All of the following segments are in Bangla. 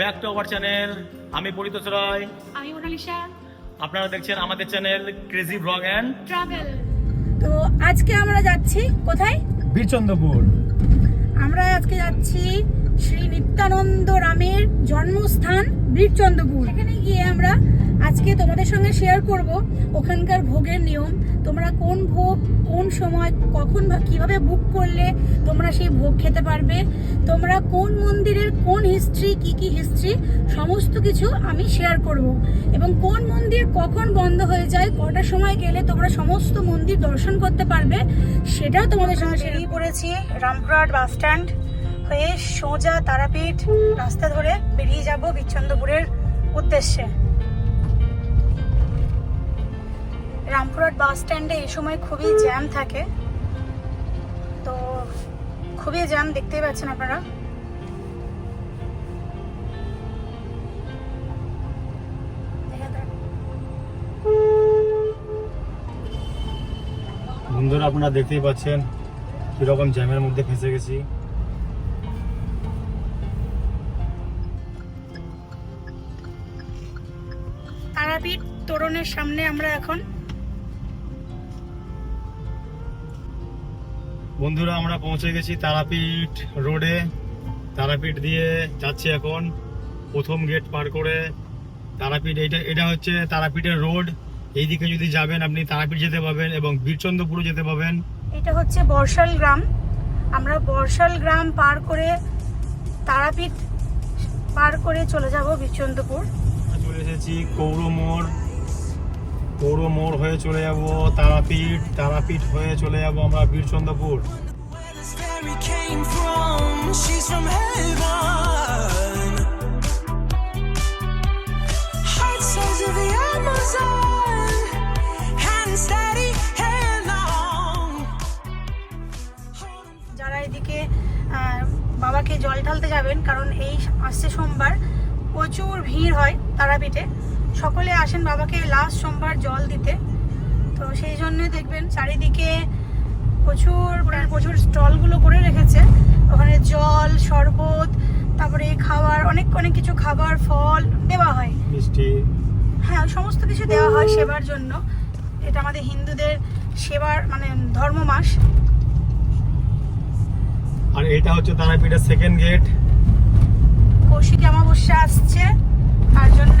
ব্যাক টু আওয়ার চ্যানেল আমি পরিতোষ রায় আমি মোনালিসা। আপনারা দেখছেন আমাদের channel crazy blog and travel তো আজকে আমরা যাচ্ছি কোথায়? বীরচন্দ্রপুর। আমরা আজকে যাচ্ছি শ্রী নিত্যানন্দ রামের জন্মস্থান বীরচন্দ্রপুর। এখানে গিয়ে আমরা আজকে তোমাদের সঙ্গে শেয়ার করব ওখানকার ভোগের নিয়ম। তোমরা কোন ভোগ কোন সময় কখন কীভাবে বুক করলে তোমরা সেই ভোগ খেতে পারবে? তোমরা কোন মন্দিরের কোন হিস্ট্রি কি কি হিস্ট্রি সমস্ত কিছু আমি শেয়ার করব। এবং কোন মন্দির কখন বন্ধ হয়ে যায় কটার সময় গেলে তোমরা সমস্ত মন্দির দর্শন করতে পারবে সেটাও তোমাদের সঙ্গে বেরিয়ে পড়েছি রামপুরহাট বাস স্ট্যান্ড হয়ে সোজা তারাপীঠ রাস্তা ধরে বেরিয়ে যাব বিচ্ছন্দপুরের উদ্দেশ্যে। রামপুরহাট বাস স্ট্যান্ডে এই সময় খুবই জ্যাম থাকে। তো খুবই জ্যাম দেখতেই পাচ্ছেন আপনারা। বন্ধুরা আপনারা দেখতেই পাচ্ছেন কীরকম জ্যামের মধ্যে ফেঁসে গেছি। তারাপীঠ তোরণের সামনে আমরা এখন বন্ধুরা আমরা পৌঁছে গেছি তারাপীঠ রোডে। তারাপীঠ দিয়ে যাচ্ছি এখন। প্রথম গেট পার করে তারাপীঠ এটা এটা হচ্ছে তারাপীঠের রোড। এইদিকে যদি যাবেন আপনি তারাপীঠ যেতে পাবেন এবং বীরচন্দ্রপুরও যেতে পাবেন এটা হচ্ছে বর্ষাল গ্রাম। আমরা বর্ষাল গ্রাম পার করে তারাপীঠ পার করে চলে যাব বীরচন্দ্রপুর। চলে এসেছি কৌরমোড়। কৌরমোড় হয়ে চলে যাব, তারাপীঠ তারাপীঠ হয়ে চলে যাব আমরা বীরচন্দ্রপুর. যারা এদিকে বাবাকে জল ঢালতে যাবেন, কারণ এই আসছে সোমবার প্রচুর ভিড় হয় তারাপীঠে সকলে আসেন বাবাকে লাস্ট সোমবার জল দিতে। তো সেই জন্য দেখবেন চারিদিকে প্রচুর মানে প্রচুর স্টলগুলো করে রেখেছে। ওখানে জল শরবত তারপরে খাবার অনেক অনেক কিছু খাবার ফল দেওয়া হয়। মিষ্টি। হ্যাঁ সমস্ত কিছু দেওয়া হয় সেবার জন্য। এটা আমাদের হিন্দুদের সেবার মানে ধর্ম মাস। আর এটা হচ্ছে তারাপীঠের সেকেন্ড গেট কৌশিক অমাবস্যা আসছে তার জন্য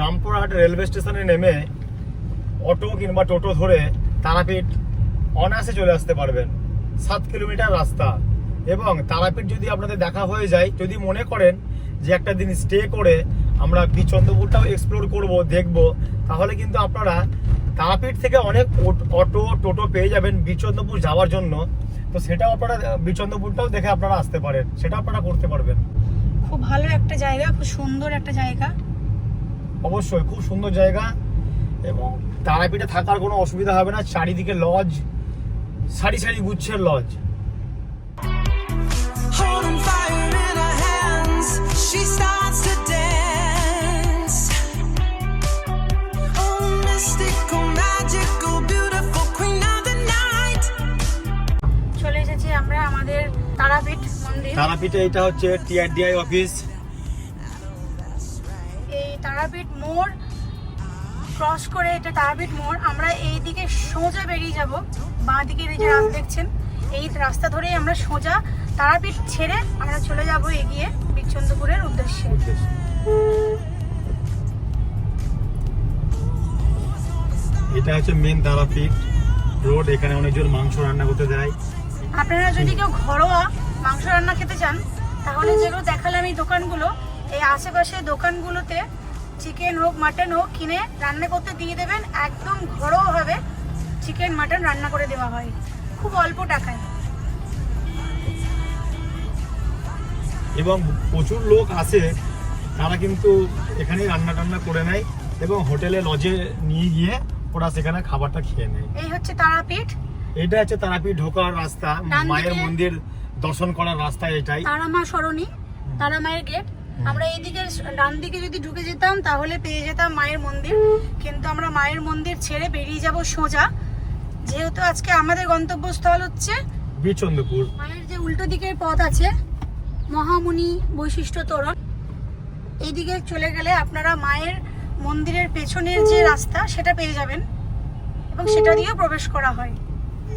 রামপুরহাট রেলওয়ে স্টেশনে নেমে অটো কিংবা টোটো ধরে তারাপীঠ অনায়াসে চলে আসতে পারবেন। সাত কিলোমিটার রাস্তা এবং তারাপীঠ যদি আপনাদের দেখা হয়ে যায়, যদি মনে করেন যে একটা দিন স্টে করে আমরা বিচন্দ্রপুরটাও এক্সপ্লোর করব, দেখব, তাহলে কিন্তু আপনারা তারাপীঠ থেকে অনেক অটো টোটো পেয়ে যাবেন বিচন্দ্রপুর যাওয়ার জন্য। তো সেটাও আপনারা, বিচন্দ্রপুরটাও দেখে আপনারা আসতে পারেন সেটা আপনারা করতে পারবেন। খুব ভালো একটা জায়গা, খুব সুন্দর একটা জায়গা। অবশ্যই খুব সুন্দর জায়গা এবং তারাপীঠে থাকার কোনো অসুবিধা হবে না। চারিদিকে লজ সারি সারি গুচ্ছের লজ. চলে এসেছি আমরা আমাদের তারাপীঠ মন্দির। তারাপীঠে এটা হচ্ছে টিআরডিআই অফিস মোড় ক্রস করে এটা তারাপীঠ মোড়। আমরা এই দিকে সোজা বেরিয়ে যাব। বাঁ দিকের এই যে রাস্তা দেখছেন এই রাস্তা ধরেই আমরা সোজা তারাপীঠ ছেড়ে আমরা চলে যাব এগিয়ে বিচ্ছন্দপুরের উদ্দেশ্যে। এটা হচ্ছে মেন তারাপীঠ রোড এখানে অনেকজন মাংস রান্না করতে দেয় আপনারা যদি কেউ ঘরোয়া মাংস রান্না খেতে চান তাহলে যেগুলো দেখালাম এই দোকানগুলো এই আশেপাশে দোকানগুলোতে চিকেন হোক মাটন হোক কিনে রান্না করতে দিয়ে দেবেন। একদম ঘরোয়াভাবে চিকেন মাটন রান্না করে দেওয়া হয়। খুব অল্প টাকায়। এবং প্রচুর লোক আসে তারা কিন্তু এখানেই রান্না টান্না করে নেয় এবং হোটেলে লজে নিয়ে গিয়ে ওরা সেখানে খাবারটা খেয়ে নেয়। এই হচ্ছে তারাপীঠ। এটা হচ্ছে তারাপীঠ ঢোকার রাস্তা মায়ের মন্দির দর্শন করার রাস্তা এটাই। তারামা সরণি তারা মায়ের গেট আমরা এইদিকে ডান দিকে যদি ঢুকে যেতাম তাহলে পেয়ে যেতাম মায়ের মন্দির। কিন্তু আমরা মায়ের মন্দির ছেড়ে বেরিয়ে যাব সোজা। যেহেতু আজকে আমাদের গন্তব্যস্থল হচ্ছে বিচন্দ্রপুর মায়ের যে উল্টো দিকের পথ আছে মহামুনি বৈশিষ্ট্য তোরণ এইদিকে চলে গেলে আপনারা মায়ের মন্দিরের পেছনের যে রাস্তা সেটা পেয়ে যাবেন। এবং সেটা দিয়েও প্রবেশ করা হয়।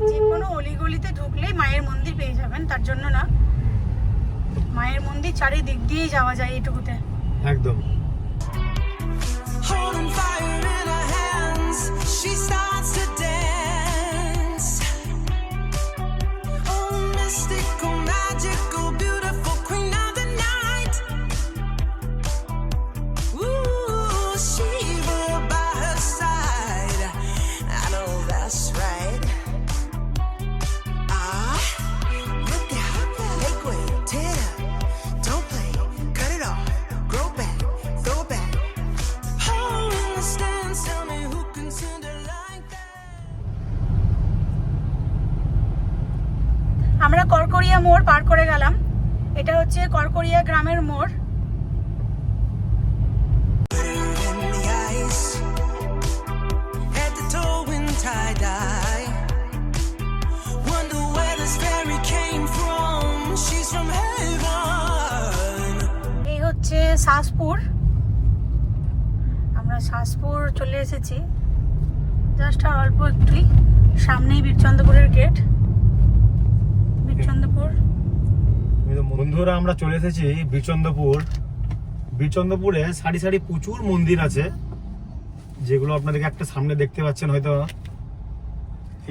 যে কোনো অলিগলিতে ঢুকলেই মায়ের মন্দির পেয়ে যাবেন তার জন্য না। মায়ের মন্দির চারিদিক দিয়ে যাওয়া যায় এইটুকুতে। একদম। Mystical fire She's from heaven. এই হচ্ছে শাসপুর আমরা শাসপুর চলে এসেছি। জাস্ট আর অল্প একটুই সামনেই বীরচন্দ্রপুরের গেট বীরচন্দ্রপুর। বন্ধুরা আমরা চলে এসেছি বিচন্দ্রপুর বিচন্দ্রপুরে সারি সারি প্রচুর মন্দির আছে যেগুলো আপনাদেরকে একটা সামনে দেখতে পাচ্ছেন হয়তো।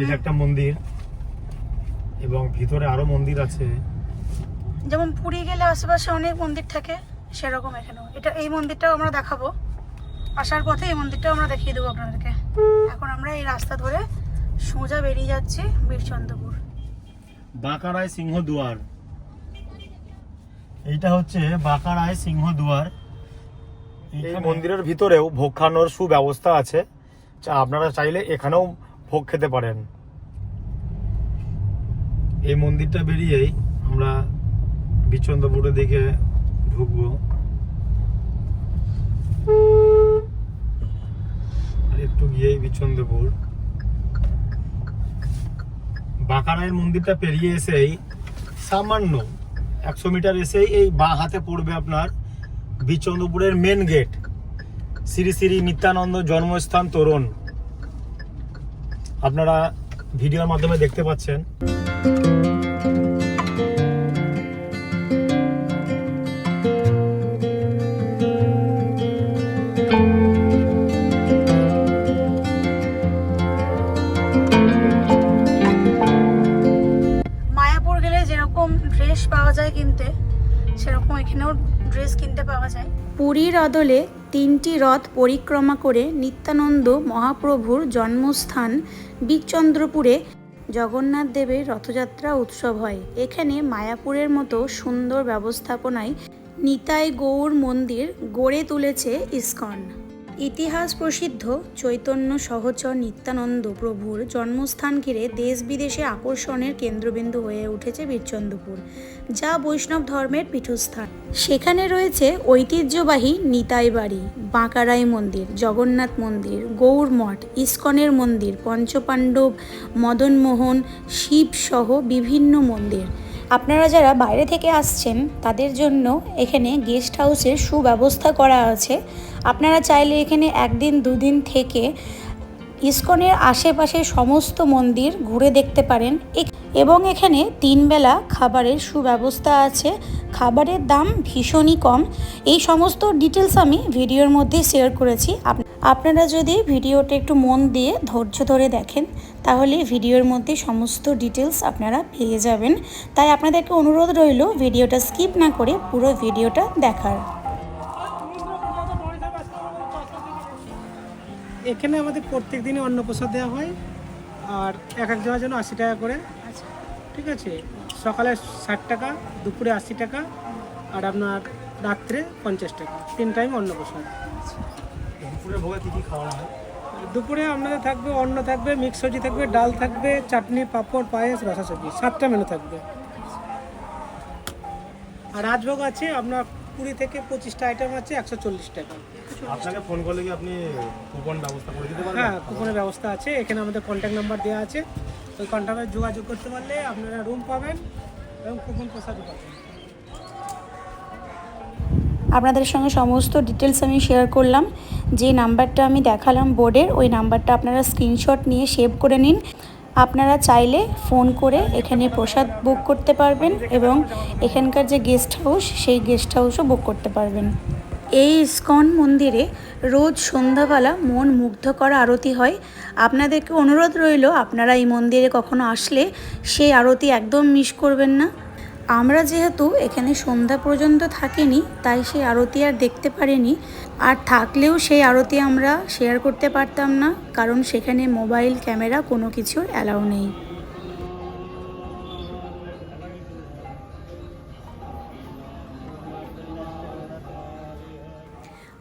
এটা একটা মন্দির এবং ভিতরে আরও মন্দির আছে। যেমন পুরী গেলে আশেপাশে অনেক মন্দির থাকে সেরকম এখানেও। এটা এই মন্দিরটাও আমরা দেখাবো। আসার পথে এই মন্দিরটাও আমরা দেখিয়ে দেবো আপনাদেরকে। এখন আমরা এই রাস্তা ধরে সোজা বেরিয়ে যাচ্ছি বীরচন্দ্রপুর। বাঁকারায় সিংহ দুয়ার এইটা হচ্ছে বাঁকারায় সিংহ দুয়ার এই মন্দিরের ভিতরেও ভোগ খাওয়ানোর সুব্যবস্থা আছে। আপনারা চাইলে এখানেও ভোগ খেতে পারেন। এই মন্দিরটা বেরিয়েই আমরা বিচন্দ্রপুরের দিকে ঢুকবো। আর একটু গিয়েই বিচন্দ্রপুর। বাঁকারায়ের মন্দিরটা পেরিয়ে এসেই সামান্য একশো মিটার এসেই এই বাঁ হাতে পড়বে আপনার বিচন্দ্রপুরের মেন গেট শ্রী শ্রী নিত্যানন্দ জন্মস্থান তোরণ। আপনারা ভিডিওর মাধ্যমে দেখতে পাচ্ছেন। ড্রেস পাওয়া যায় কিনতে, সেরকম এখানেও ড্রেস কিনতে পাওয়া যায়। পুরীর অদলে তিনটি রথ পরিক্রমা করে নিত্যানন্দ মহাপ্রভুর জন্মস্থান বীরচন্দ্রপুরে জগন্নাথ দেবের রথযাত্রা উৎসব হয়। এখানে মায়াপুরের মতো সুন্দর ব্যবস্থাপনায় নিতাই গৌর মন্দির গড়ে তুলেছে ইস্কন। ইতিহাস প্রসিদ্ধ চৈতন্য সহচর নিত্যানন্দ প্রভুর জন্মস্থান ঘিরে দেশ বিদেশে আকর্ষণের কেন্দ্রবিন্দু হয়ে উঠেছে বীরচন্দ্রপুর, যা বৈষ্ণব ধর্মের পীঠস্থান। সেখানে রয়েছে ঐতিহ্যবাহী নিতাই বাড়ি, বাঁকারাই মন্দির, জগন্নাথ মন্দির গৌর মঠ, ইস্কনের মন্দির, পঞ্চপাণ্ডব, মদনমোহন, শিবসহ বিভিন্ন মন্দির। আপনারা যারা বাইরে থেকে আসছেন, তাদের জন্য এখানে গেস্ট হাউসের সুব্যবস্থা করা আছে। আপনারা চাইলে এখানে একদিন, দুদিন থেকে ইস্কনের আশেপাশে সমস্ত মন্দির ঘুরে দেখতে পারেন। এবং এখানে তিনবেলা খাবারের সুব্যবস্থা আছে। খাবারের দাম ভীষণই কম। এই সমস্ত ডিটেলস আমি ভিডিওর মধ্যে শেয়ার করেছি। আপনারা যদি ভিডিওটা একটু মন দিয়ে ধৈর্য ধরে দেখেন তাহলে ভিডিওর মধ্যে সমস্ত ডিটেলস আপনারা পেয়ে যাবেন। তাই আপনাদেরকে অনুরোধ রইল ভিডিওটা স্কিপ না করে পুরো ভিডিওটা দেখার। এখানে আমাদের প্রত্যেক দিনই অন্নপ্রসাদ দেওয়া হয় আর এক এক জনের জন্য আশি টাকা করে। ঠিক আছে? সকালে ষাট টাকা দুপুরে আশি টাকা আর আপনার রাত্রে পঞ্চাশ টাকা। তিন টাইম অন্নপ্রসাদ। দুপুরে ভোগে কি কি খাওয়ানো হয়? দুপুরে আপনাদের থাকবে অন্ন থাকবে মিক্স সবজি থাকবে ডাল থাকবে চাটনি পাঁপড় পায়েস রসা সবজি সাতটা মেনু থাকবে। আর রাজভোগ আছে আপনার কুড়ি থেকে পঁচিশটা আইটেম আছে একশো চল্লিশ টাকা। আপনাকে ফোন করলে কি আপনি কুপন ব্যবস্থা করে দিতে পারবেন? হ্যাঁ কুপনের ব্যবস্থা আছে এখানে আমাদের কন্ট্যাক্ট নাম্বার দেওয়া আছে। ওই কন্ট্যাক্টে যোগাযোগ করতে পারলে আপনারা রুম পাবেন এবং কুপন প্রসাদও পাবেন। আপনাদের সঙ্গে সমস্ত ডিটেলস আমি শেয়ার করলাম। যে নাম্বারটা আমি দেখালাম বোর্ডের ওই নাম্বারটা আপনারা স্ক্রিনশট নিয়ে সেভ করে নিন। আপনারা চাইলে ফোন করে এখানে প্রসাদ বুক করতে পারবেন এবং এখানকার যে গেস্ট হাউস সেই গেস্ট হাউসও বুক করতে পারবেন। এই ইস্কন মন্দিরে রোজ সন্ধ্যাবেলা মন মুগ্ধ করা আরতি হয়। আপনাদেরকে অনুরোধ রইল, আপনারা এই মন্দিরে কখনো আসলে সেই আরতি একদম মিস করবেন না। আমরা যেহেতু এখানে সন্ধ্যা পর্যন্ত থাকিনি, তাই সেই আরতি আর দেখতে পারিনি। আর থাকলেও সেই আরতি আমরা শেয়ার করতে পারতাম না, কারণ সেখানে মোবাইল ক্যামেরা কোনো কিছুর অ্যালাউ নেই।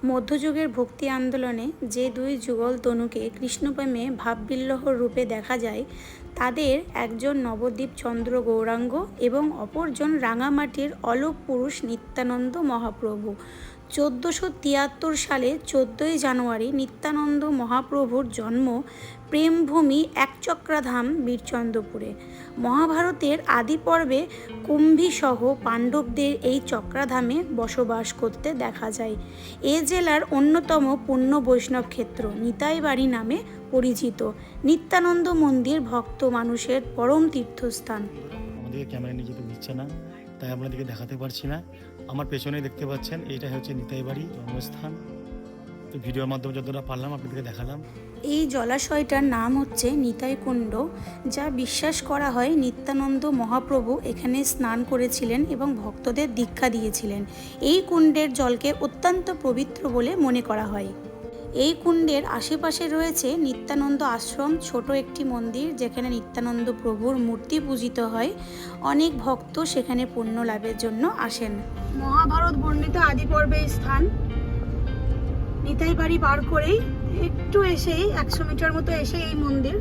মধ্যযুগের ভক্তি আন্দোলনে যে দুই যুগল তনুকে কৃষ্ণপ্রেমে ভাববিল্লহ রূপে দেখা যায়, তাদের একজন নবদ্বীপ চন্দ্র গৌরাঙ্গ এবং অপরজন রাঙামাটির অলোক পুরুষ নিত্যানন্দ মহাপ্রভু। চোদ্দোশো তিয়াত্তর সালে চোদ্দোই জানুয়ারি নিত্যানন্দ মহাপ্রভুর জন্ম প্রেমভূমি একচক্রাধাম বীরচন্দ্রপুরে। মহাভারতের আদি পর্বে কুম্ভীসহ পাণ্ডবদের এই চক্রাধামে বসবাস করতে দেখা যায়। এ জেলার অন্যতম পূর্ণ বৈষ্ণব ক্ষেত্র নিতাইবাড়ি নামে পরিচিত। নিত্যানন্দ মন্দির ভক্ত মানুষের পরম তীর্থস্থান। ক্যামেরা নিয়ে যেতে দিচ্ছে না, তাই আপনাদেরকে দেখাতে পারছি না। আমার পেছনে দেখতে পাচ্ছেন এইটা হচ্ছে নিতাই বাড়ি জন্মস্থান। তো ভিডিওর মাধ্যমে যতটা পারলাম আপনাদেরকে দেখালাম। এই জলাশয়টার নাম হচ্ছে নিতাই কুণ্ড, যা বিশ্বাস করা হয় নিত্যানন্দ মহাপ্রভু এখানে স্নান করেছিলেন এবং ভক্তদের দীক্ষা দিয়েছিলেন। এই কুণ্ডের জলকে অত্যন্ত পবিত্র বলে মনে করা হয়। এই কুণ্ডের আশেপাশে রয়েছে নিত্যানন্দ আশ্রম, ছোট একটি মন্দির যেখানে নিত্যানন্দ প্রভুর মূর্তি পূজিত হয়। অনেক ভক্ত সেখানে পুণ্য লাভের জন্য আসেন। মহাভারত বর্ণিত আদি পর্বে স্থান। নিতাই বাড়ি পার করেই একটু এসেই, একশো মিটার মতো এসে এই মন্দির।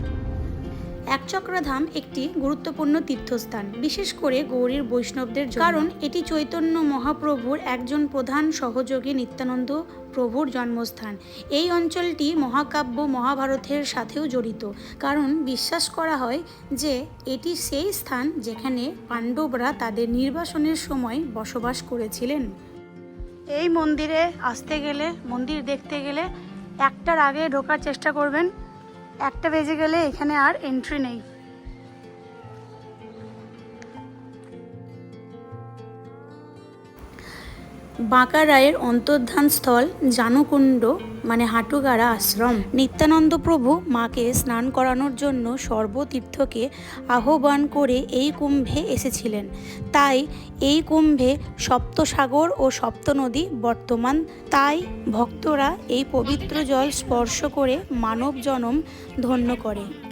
একচক্রাধাম একটি গুরুত্বপূর্ণ তীর্থস্থান, বিশেষ করে গৌরীর বৈষ্ণবদের কারণ এটি চৈতন্য মহাপ্রভুর একজন প্রধান সহযোগী নিত্যানন্দ প্রভুর জন্মস্থান। এই অঞ্চলটি মহাকাব্য মহাভারতের সাথেও জড়িত। কারণ বিশ্বাস করা হয় যে এটি সেই স্থান যেখানে পাণ্ডবরা তাদের নির্বাসনের সময় বসবাস করেছিলেন। এই মন্দিরে আসতে গেলে, মন্দির দেখতে গেলে একটার আগে ঢোকার চেষ্টা করবেন। একটা বেজে গেলে এখানে আর এন্ট্রি নেই। বাঁকা রায়ের অন্তর্ধান স্থল জানুকুণ্ড মানে হাটুগাড়া আশ্রম। নিত্যানন্দ প্রভু মাকে স্নান করানোর জন্য সর্বতীর্থকে আহ্বান করে এই কুম্ভে এসেছিলেন। তাই এই কুম্ভে সপ্তসাগর ও সপ্তনদী বর্তমান। তাই ভক্তরা এই পবিত্র জল স্পর্শ করে মানব জনম ধন্য করে।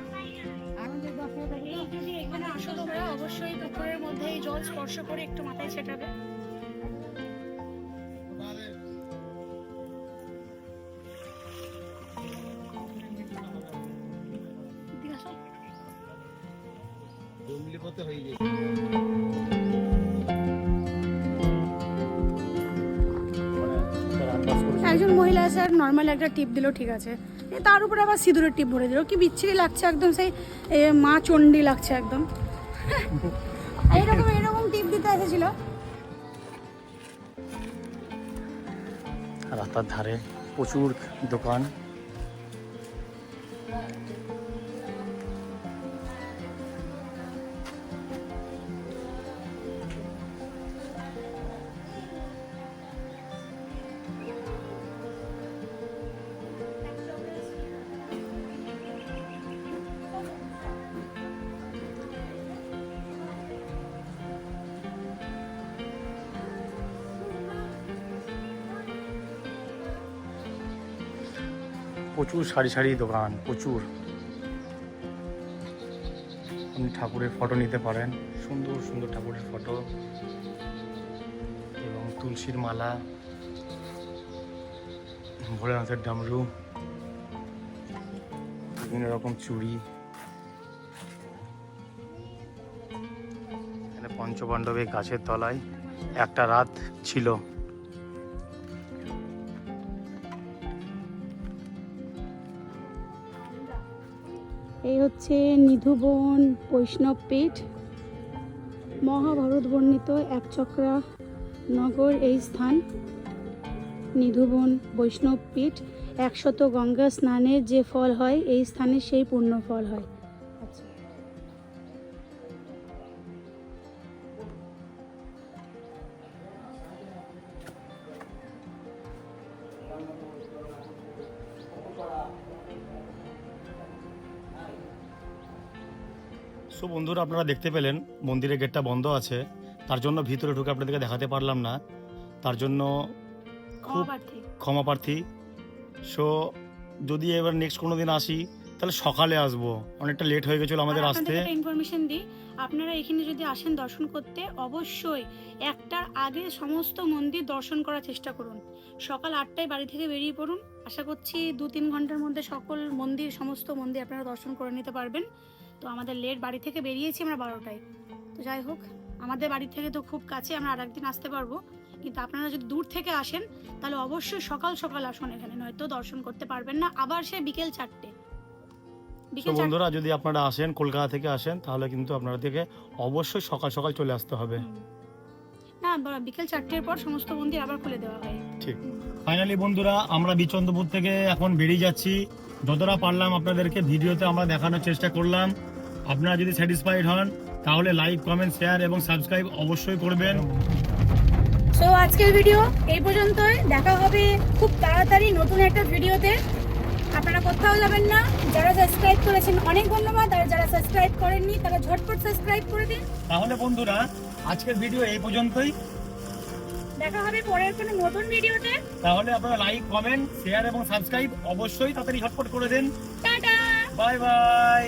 টিপ দিল ঠিক আছে। তার উপরে আবার সিঁদুরের টিপ ভরে দিল। কি বিচ্ছিরি লাগছে একদম সেই মা চণ্ডী লাগছে একদম। এইরকম এরকম টিপ দিতে এসেছিল। রাস্তার ধারে প্রচুর দোকান। প্রচুর সারি সারি দোকান, প্রচুর। আপনি ঠাকুরের ফটো নিতে পারেন। সুন্দর সুন্দর ঠাকুরের ফটো এবং তুলসীর মালা, ভোলেনাথের ডামরু, বিভিন্ন রকম চুড়ি। এখানে পঞ্চপাণ্ডবের গাছের তলায় একটা রাত ছিল। এই হচ্ছে নিধুবন বৈষ্ণব পীঠ। মহাভারত বর্ণিত একচক্রা নগর এই স্থান। নিধুবন বৈষ্ণব পীঠ, একশত গঙ্গা স্নানের যে ফল হয়, এই স্থানে সেই পূর্ণ ফল হয়। সো বন্ধুরা আপনারা দেখতে পেলেন মন্দিরের গেটটা বন্ধ আছে। তার জন্য ভিতরে ঢুকে আপনাদেরকে দেখাতে পারলাম না। তার জন্য খুব ক্ষমা প্রার্থী সো যদি এবার নেক্সট কোনো দিন আসি তাহলে সকালে আসব। অনেকটা লেট হয়ে গেছিল আমাদের আসতে। ইনফরমেশন দিই আপনারা এখানে যদি আসেন দর্শন করতে অবশ্যই একটার আগে সমস্ত মন্দির দর্শন করার চেষ্টা করুন। সকাল আটটায় বাড়ি থেকে বেরিয়ে পড়ুন। আশা করছি দু তিন ঘণ্টার মধ্যে সকল মন্দির সমস্ত মন্দির আপনারা দর্শন করে নিতে পারবেন। তো আমাদের লেট বাড়ি থেকে বেরিয়েছি আমরা বারোটায়। তো যাই হোক আমাদের বাড়ি থেকে তো খুব কাছে আমরা আরেকদিন আসতে পারব। কিন্তু আপনারা যদি দূর থেকে আসেন তাহলে অবশ্যই সকাল সকাল আসুন এখানে নয়তো দর্শন করতে পারবেন না। আবার সে বিকেল চারটে। বিকেল বন্ধুরা যদি আপনারা আসেন কলকাতা থেকে আসেন তাহলে কিন্তু আপনাদেরকে অবশ্যই সকাল সকাল চলে আসতে হবে। না বিকেল চারটের পর সমস্ত মন্দির আবার খুলে দেওয়া হয়। ঠিক। ফাইনালি বন্ধুরা আমরা বিচন্দ্রপুর থেকে এখন বেরিয়ে যাচ্ছি। যতটা পারলাম আপনাদেরকে ভিডিওতে আমরা দেখানোর চেষ্টা করলাম। আপনারা যদি স্যাটিসফাইড হন তাহলে লাইক কমেন্ট শেয়ার এবং সাবস্ক্রাইব অবশ্যই করবেন। সো আজকের ভিডিও এই পর্যন্তই। দেখা হবে খুব তাড়াতাড়ি নতুন একটা ভিডিওতে আপনারা কোথাও যাবেন না। যারা সাবস্ক্রাইব করেছেন অনেক ধন্যবাদ। আর যারা সাবস্ক্রাইব করেননি তারা ঝটপট সাবস্ক্রাইব করে দিন। তাহলে বন্ধুরা আজকের ভিডিও এই পর্যন্তই। দেখা হবে পরের কোনো নতুন ভিডিওতে তাহলে আপনারা লাইক কমেন্ট শেয়ার এবং সাবস্ক্রাইব অবশ্যই তাড়াতাড়ি ঝটপট করে দেন। টাটা! Bye bye